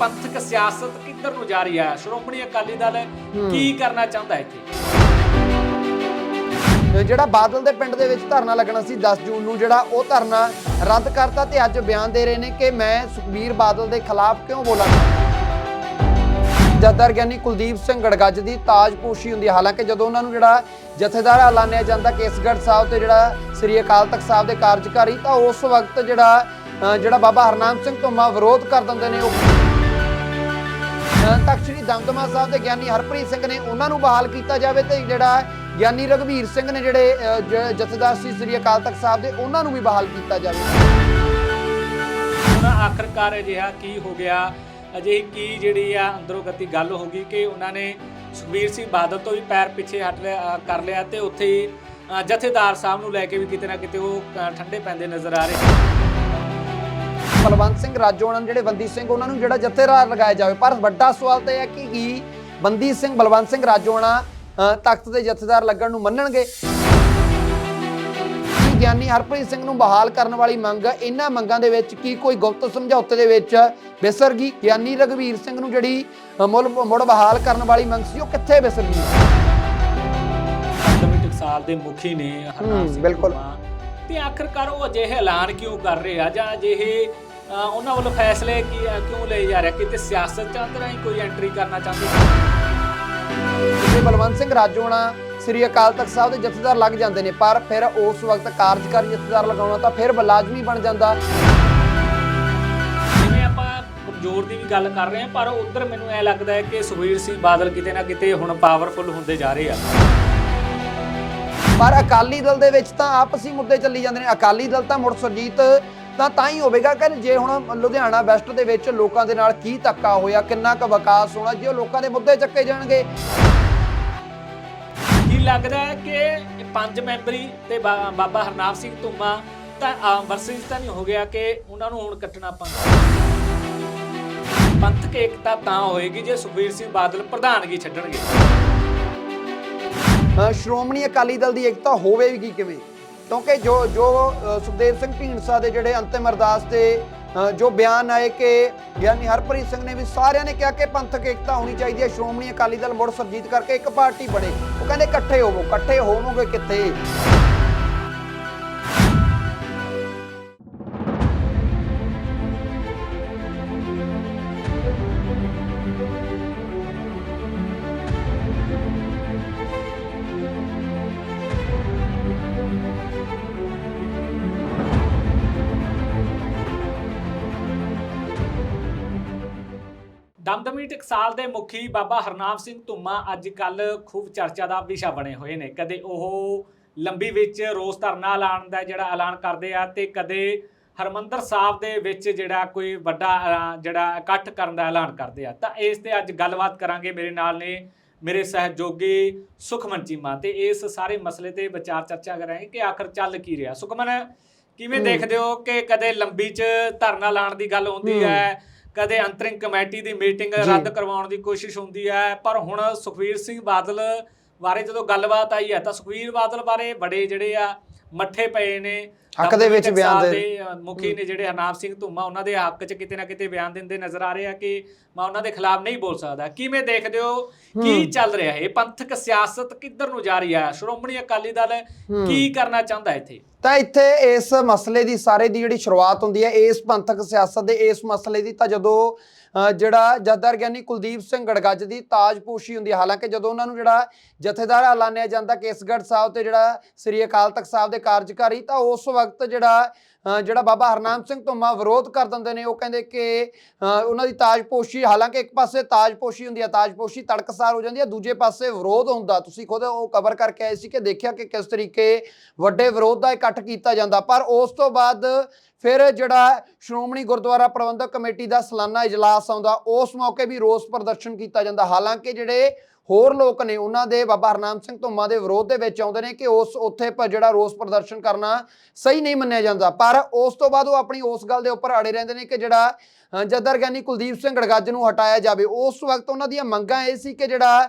ਪੰਥਕ ਸਿਆਸਤ ਕਿੱਧਰ ਨੂੰ ਜਾ ਰਹੀ ਹੈ? ਸ਼੍ਰੋਮਣੀ ਅਕਾਲੀ ਦਲ ਕੀ ਕਰਨਾ ਚਾਹੁੰਦਾ ਹੈ ਇੱਥੇ ਜਿਹੜਾ ਬਾਦਲ ਦੇ ਪਿੰਡ ਦੇ ਵਿੱਚ ਧਰਨਾ ਲੱਗਣਾ ਸੀ 10 ਜੂਨ ਨੂੰ ਜਿਹੜਾ ਉਹ ਧਰਨਾ ਰੱਦ ਕਰਤਾ ਤੇ ਅੱਜ ਬਿਆਨ ਦੇ ਰਹੇ ਨੇ ਕਿ ਮੈਂ ਸੁਖਬੀਰ ਬਾਦਲ ਦੇ ਖਿਲਾਫ ਕਿਉਂ ਬੋਲਾਂਗਾ ਜੱਦਰ ਗਿਆਨੀ ਕੁਲਦੀਪ ਸਿੰਘ ਗੜਗੱਜ ਦੀ ਤਾਜਪੋਸ਼ੀ ਹੁੰਦੀ ਹੈ। ਹਾਲਾਂਕਿ ਜਦੋਂ ਉਹਨਾਂ ਨੂੰ ਜਿਹੜਾ ਜਥੇਦਾਰ ਐਲਾਨਿਆ ਜਾਂਦਾ ਕੇਸਗੜ੍ਹ ਸਾਹਿਬ ਤੇ ਜਿਹੜਾ ਸ੍ਰੀ ਅਕਾਲ ਤਖਤ ਸਾਹਿਬ ਦੇ ਕਾਰਜਕਾਰੀ ਤਾਂ ਉਸ ਵਕਤ ਜਿਹੜਾ ਜਿਹੜਾ ਬਾਬਾ ਹਰਨਾਮ ਸਿੰਘ ਧੁੰਮਾ ਵਿਰੋਧ ਕਰ ਦਿੰਦੇ ਨੇ ਉਹ। ਤਖ਼ਤ ਸ੍ਰੀ ਦਮਦਮਾ ਸਾਹਿਬ ਦੇ ਗਿਆਨੀ ਹਰਪ੍ਰੀਤ ਸਿੰਘ ਨੇ ਉਹਨਾਂ ਨੂੰ ਬਹਾਲ ਕੀਤਾ ਜਾਵੇ ਤੇ ਜਿਹੜਾ ਗਿਆਨੀ ਰਘਵੀਰ ਸਿੰਘ ਨੇ ਜਿਹੜੇ ਜਥੇਦਾਰ ਸੀ ਸ੍ਰੀ ਅਕਾਲ ਤਖਤ ਸਾਹਿਬ ਦੇ ਉਹਨਾਂ ਨੂੰ ਵੀ ਬਹਾਲ ਕੀਤਾ ਜਾਵੇ। ਹੁਣ ਆਖਰਕਾਰ ਅਜਿਹਾ ਕੀ ਹੋ ਗਿਆ? ਅਜਿਹੀ ਕੀ ਜਿਹੜੀ ਆ ਅੰਦਰੋਂ ਗਤੀ ਗੱਲ ਹੋ ਗਈ ਕਿ ਉਹਨਾਂ ਨੇ ਸੁਖਬੀਰ ਸਿੰਘ ਬਾਦਲ ਤੋਂ ਵੀ ਪੈਰ ਪਿੱਛੇ ਹਟ ਲਿਆ ਕਰ ਲਿਆ ਤੇ ਉੱਥੇ ਹੀ ਜਥੇਦਾਰ ਸਾਹਿਬ ਨੂੰ ਲੈ ਕੇ ਵੀ ਕਿਤੇ ਨਾ ਕਿਤੇ ਉਹ ਠੰਡੇ ਪੈਂਦੇ ਨਜ਼ਰ ਆ ਰਹੇ। ਬਲਵੰਤ ਸਿੰਘ ਰਾਜੋਆਣਾ ਜਿਹੜੇ ਬੰਦੀ ਸਿੰਘ ਉਹਨਾਂ ਨੂੰ ਜਿਹੜਾ ਜਥੇਦਾਰ ਲਗਾਇਆ ਜਾਵੇ। ਪਰ ਵੱਡਾ ਸਵਾਲ ਤਾਂ ਇਹ ਹੈ ਕਿ ਕੀ ਬੰਦੀ ਸਿੰਘ ਬਲਵੰਤ ਸਿੰਘ ਰਾਜੋਆਣਾ ਅ, ਤਖਤ ਦੇ ਜਥੇਦਾਰ ਲੱਗਣ ਨੂੰ ਮੰਨਣਗੇ? ਗਿਆਨੀ ਹਰਪ੍ਰੀਤ ਸਿੰਘ ਨੂੰ ਬਹਾਲ ਕਰਨ ਵਾਲੀ ਮੰਗ ਇਹਨਾਂ ਮੰਗਾਂ ਦੇ ਵਿੱਚ ਕੀ ਕੋਈ ਗੁਪਤ ਸਮਝੌਤੇ ਦੇ ਵਿੱਚ ਵਿਸਰ ਗਈ ਗਿਆਨੀ ਰਘਵੀਰ ਸਿੰਘ ਨੂੰ ਜਿਹੜੀ ਮੁੱਲ ਮੁੜ ਬਹਾਲ ਕਰਨ ਵਾਲੀ ਮੰਗ ਸੀ ਉਹ ਕਿੱਥੇ ਵਿਸਰ ਗਈ ਟਕਸਾਲ ਦੇ ਮੁਖੀ ਨੇ ਹਰਨਾਮ ਸਿੰਘ ਬਿਲਕੁਲ। ਤੇ ਆਖਰਕਾਰ ਉਹ ਅਜਿਹੇ ਐਲਾਨ ਕਿਉਂ ਕਰ ਰਹੇ ਆ? ਜਾਂ ਅਜਿਹੇ ਉਹਨਾਂ ਵੱਲੋਂ ਫੈਸਲੇ ਕੀ ਕਿਉਂ ਲਏ ਜਾ ਰਹੇ? ਕਿਤੇ ਸਿਆਸਤ ਚਾਹੁੰਦੇ ਰਾਹੀਂ ਕੋਈ ਐਂਟਰੀ ਕਰਨਾ ਚਾਹੁੰਦੇ ਜਿਵੇਂ ਬਲਵੰਤ ਸਿੰਘ ਰਾਜੋਆਣਾ ਸ੍ਰੀ ਅਕਾਲ ਤਖਤ ਸਾਹਿਬ ਦੇ ਜਥੇਦਾਰ ਲੱਗ ਜਾਂਦੇ ਨੇ ਪਰ ਫਿਰ ਉਸ ਵਕਤ ਕਾਰਜਕਾਰੀ ਜਥੇਦਾਰ ਲਗਾਉਣਾ ਤਾਂ ਫਿਰ ਲਾਜ਼ਮੀ ਬਣ ਜਾਂਦਾ। ਜਿਵੇਂ ਆਪਾਂ ਕਮਜ਼ੋਰ ਦੀ ਵੀ ਗੱਲ ਕਰ ਰਹੇ ਹਾਂ ਪਰ ਉਧਰ ਮੈਨੂੰ ਐ ਲੱਗਦਾ ਹੈ ਕਿ ਸੁਖਬੀਰ ਸਿੰਘ ਬਾਦਲ ਕਿਤੇ ਨਾ ਕਿਤੇ ਹੁਣ ਪਾਵਰਫੁਲ ਹੁੰਦੇ ਜਾ ਰਹੇ ਆ। ਪਰ ਅਕਾਲੀ ਦਲ ਦੇ ਵਿੱਚ ਤਾਂ ਆਪਸੀ ਮੁੱਦੇ ਚੱਲੀ ਜਾਂਦੇ ਨੇ। ਅਕਾਲੀ ਦਲ ਤਾਂ ਮੁੜ ਸੁਰਜੀਤ ਤਾਂ ਤਾਂ ਹੀ ਹੋਵੇਗਾ ਕਿ ਜੇ ਹੁਣ ਲੁਧਿਆਣਾ ਵੈਸਟ ਦੇ ਵਿੱਚ ਲੋਕਾਂ ਦੇ ਨਾਲ ਕੀ ਧੱਕਾ ਹੋਇਆ ਕਿੰਨਾ ਕੁ ਵਿਕਾਸ ਹੋਣਾ ਜੇ ਉਹ ਲੋਕਾਂ ਦੇ ਮੁੱਦੇ ਚੱਕੇ ਜਾਣਗੇ। ਕੀ ਲੱਗਦਾ ਹੈ ਕਿ ਪੰਜ ਮੈਂਬਰੀ ਤੇ ਬਾ- ਬਾਬਾ ਹਰਨਾਮ ਸਿੰਘ ਧੁੰਮਾ ਤਾਂ ਵਰਸਿਸ ਤਾਂ ਨਹੀਂ ਹੋ ਗਿਆ ਕਿ ਉਹਨਾਂ ਨੂੰ ਹੁਣ ਕੱਟਣਾ ਪੈਂਦਾ ਪੰਥਕ ਏਕਤਾ ਤਾਂ ਹੋਏਗੀ ਜੇ ਸੁਖਬੀਰ ਸਿੰਘ ਬਾਦਲ ਪ੍ਰਧਾਨਗੀ ਛੱਡਣਗੇ। ਅ, ਸ਼੍ਰੋਮਣੀ ਅਕਾਲੀ ਦਲ ਦੀ ਏਕਤਾ ਹੋਵੇਗੀ ਕਿਵੇਂ? ਕਿਉਂਕਿ ਜੋ ਜੋ ਸੁਖਦੇਵ ਸਿੰਘ ਢੀਂਡਸਾ ਦੇ ਜਿਹੜੇ ਅੰਤਿਮ ਅਰਦਾਸ ਤੇ ਜੋ ਬਿਆਨ ਆਏ ਕਿ ਗਿਆਨੀ ਹਰਪ੍ਰੀਤ ਸਿੰਘ ਨੇ ਵੀ ਸਾਰਿਆਂ ਨੇ ਕਿਹਾ ਕਿ ਪੰਥਕ ਏਕਤਾ ਹੋਣੀ ਚਾਹੀਦੀ ਹੈ, ਸ਼੍ਰੋਮਣੀ ਅਕਾਲੀ ਦਲ ਮੁੜ ਸਰਜੀਤ ਕਰਕੇ ਇੱਕ ਪਾਰਟੀ ਬਣੇ। ਉਹ ਕਹਿੰਦੇ ਇਕੱਠੇ ਹੋਵੋ, ਇਕੱਠੇ ਹੋਵੋਗੇ ਕਿੱਥੇ? ਦਮਦਮੀ ਟਕਸਾਲ ਦੇ ਮੁਖੀ ਬਾਬਾ ਹਰਨਾਮ ਸਿੰਘ ਧੁੰਮਾ ਅੱਜ ਕੱਲ ਖੂਬ ਚਰਚਾ ਦਾ ਵਿਸ਼ਾ ਬਣੇ ਹੋਏ ਨੇ। ਕਦੇ ਉਹ ਲੰਬੀ ਵਿੱਚ ਰੋਸ ਧਰਨਾ ਐਲਾਨ ਦਾ ਜਿਹੜਾ ਐਲਾਨ ਕਰਦੇ ਆ ਤੇ ਕਦੇ ਹਰਮੰਦਰ ਸਾਹਿਬ ਦੇ ਵਿੱਚ ਜਿਹੜਾ ਕੋਈ ਵੱਡਾ ਜਿਹੜਾ ਇਕੱਠ ਕਰਨ ਦਾ ਐਲਾਨ ਕਰਦੇ ਆ। ਤਾਂ ਇਸ ਤੇ ਅੱਜ ਗੱਲਬਾਤ ਕਰਾਂਗੇ। ਮੇਰੇ ਨਾਲ ਨੇ ਮੇਰੇ ਸਹਿਯੋਗੀ ਸੁਖਮਨ ਚੀਮਾ ਤੇ ਇਸ ਸਾਰੇ ਮਸਲੇ ਤੇ ਵਿਚਾਰ ਚਰਚਾ ਕਰਾਂਗੇ ਕਿ ਆਖਰ ਚੱਲ ਕੀ ਰਿਹਾ। ਸੁਖਮਨ ਕਿਵੇਂ। ਦੇਖਦੇ ਹੋ ਕਿ ਕਦੇ ਲੰਬੀ ਚ ਧਰਨਾ ਲਾਉਣ ਦੀ ਗੱਲ ਹੁੰਦੀ ਹੂੰ। ਕਦੇ ਅੰਤਰਿੰਗ ਕਮੇਟੀ ਦੀ ਮੀਟਿੰਗ। ਰੱਦ ਕਰਵਾਉਣ ਦੀ ਕੋਸ਼ਿਸ਼ ਹੁੰਦੀ ਹੈ ਪਰ ਹੁਣ ਸੁਖਵੀਰ ਸਿੰਘ ਬਾਦਲ ਬਾਰੇ ਜਦੋਂ ਗੱਲਬਾਤ ਆਈ ਹੈ ਤਾਂ ਸੁਖਵੀਰ ਬਾਦਲ ਬਾਰੇ ਬੜੇ ਜਿਹੜੇ ਆ ਮੱਠੇ ਪਏ ਨੇ। ਹੱਕ ਦੇ ਵਿੱਚ ਬਿਆਨ ਦੇ- ਮੁਖੀ ਨੇ ਜਿਹੜੇ ਹਰਨਾਮ ਸਿੰਘ ਧੁੰਮਾ ਉਹਨਾਂ ਦੇ ਹੱਕ 'ਚ ਕਿਤੇ ਨਾ ਕਿਤੇ ਬਿਆਨ ਦਿੰਦੇ ਨਜ਼ਰ ਆ ਰਹੇ ਆ ਕਿ ਮੈਂ ਉਹਨਾਂ ਦੇ ਖਿਲਾਫ ਨਹੀਂ ਬੋਲ ਸਕਦਾ। ਕਿਵੇਂ ਦੇਖਦੇ ਹੋ? ਕੀ। ਚੱਲ ਰਿਹਾ ਹੈ ਇਹ? ਪੰਥਕ ਸਿਆਸਤ ਕਿੱਧਰ ਨੂੰ ਜਾ ਰਹੀ ਹੈ ਸ਼੍ਰੋਮਣੀ ਅਕਾਲੀ ਦਲ। ਕੀ ਕਰਨਾ ਚਾਹੁੰਦਾ ਇੱਥੇ? ਤਾਂ ਇੱਥੇ ਇਸ ਮਸਲੇ ਦੀ ਸਾਰੇ ਦੀ ਜਿਹੜੀ ਸ਼ੁਰੂਆਤ ਹੁੰਦੀ ਹੈ ਇਸ ਪੰਥਕ ਸਿਆਸਤ ਦੇ ਇਸ ਮਸਲੇ ਦੀ ਤਾਂ ਜਦੋਂ ਜਿਹੜਾ ਜਥੇਦਾਰ ਗਿਆਨੀ ਕੁਲਦੀਪ ਸਿੰਘ ਗੜਗੱਜ ਦੀ ਤਾਜਪੋਸ਼ੀ ਹੁੰਦੀ ਹੈ ਹਾਲਾਂਕਿ ਜਦੋਂ ਉਹਨਾਂ ਨੂੰ ਜਿਹੜਾ ਜਥੇਦਾਰ ਐਲਾਨਿਆ ਜਾਂਦਾ ਕੇਸਗੜ੍ਹ ਸਾਹਿਬ ਤੇ ਜਿਹੜਾ ਸ੍ਰੀ ਅਕਾਲ ਤਖਤ ਸਾਹਿਬ ਦੇ ਕਾਰਜਕਾਰੀ, ਤਾਂ ਉਸ ਵਕਤ ਜਿਹੜਾ ਜਿਹੜਾ ਬਾਬਾ ਹਰਨਾਮ ਸਿੰਘ ਧੁੰਮਾ ਵਿਰੋਧ ਕਰ ਦਿੰਦੇ ਨੇ, ਉਹ ਕਹਿੰਦੇ ਕਿ ਉਹਨਾਂ ਦੀ ਤਾਜਪੋਸ਼ੀ, ਹਾਲਾਂਕਿ ਇੱਕ ਪਾਸੇ ਤਾਜਪੋਸ਼ੀ ਹੁੰਦੀ ਹੈ ਤਾਜਪੋਸ਼ੀ ਤੜਕਸਾਰ ਹੋ ਜਾਂਦੀ ਹੈ ਦੂਜੇ ਪਾਸੇ ਵਿਰੋਧ ਹੁੰਦਾ। ਤੁਸੀਂ ਖੁਦ ਉਹ ਕਵਰ ਕਰਕੇ ਆਏ ਸੀ ਕਿ ਦੇਖਿਆ ਕਿ ਕਿਸ ਤਰੀਕੇ ਵੱਡੇ ਵਿਰੋਧ ਦਾ ਇਕੱਠ ਕੀਤਾ ਜਾਂਦਾ। ਪਰ ਉਸ ਤੋਂ ਬਾਅਦ ਫਿਰ ਜਿਹੜਾ ਸ਼੍ਰੋਮਣੀ ਗੁਰਦੁਆਰਾ ਪ੍ਰਬੰਧਕ ਕਮੇਟੀ ਦਾ ਸਾਲਾਨਾ ਇਜਲਾਸ ਆਉਂਦਾ, ਉਸ ਮੌਕੇ ਵੀ ਰੋਸ ਪ੍ਰਦਰਸ਼ਨ ਕੀਤਾ ਜਾਂਦਾ। ਹਾਲਾਂਕਿ ਜਿਹੜੇ ਹੋਰ ਲੋਕ ਨੇ ਉਹਨਾਂ ਦੇ ਬਾਬਾ ਹਰਨਾਮ ਸਿੰਘ ਧੁੰਮਾ ਦੇ ਵਿਰੋਧ ਦੇ ਵਿੱਚ ਆਉਂਦੇ ਨੇ ਕਿ ਉਸ ਉੱਥੇ ਪ- ਜਿਹੜਾ ਰੋਸ ਪ੍ਰਦਰਸ਼ਨ ਕਰਨਾ ਸਹੀ ਨਹੀਂ ਮੰਨਿਆ ਜਾਂਦਾ। ਪਰ ਉਸ ਤੋਂ ਬਾਅਦ ਉਹ ਆਪਣੀ ਉਸ ਗੱਲ ਦੇ ਉੱਪਰ ਅੜੇ ਰਹਿੰਦੇ ਨੇ ਕਿ ਜਿਹੜਾ ਅ, ਜੱਦਰ ਗਿਆਨੀ ਕੁਲਦੀਪ ਸਿੰਘ ਗੜਗੱਜ ਨੂੰ ਹਟਾਇਆ ਜਾਵੇ। ਉਸ ਵਕਤ ਉਹਨਾਂ ਦੀਆਂ ਮੰਗਾਂ ਇਹ ਸੀ ਕਿ ਜਿਹੜਾ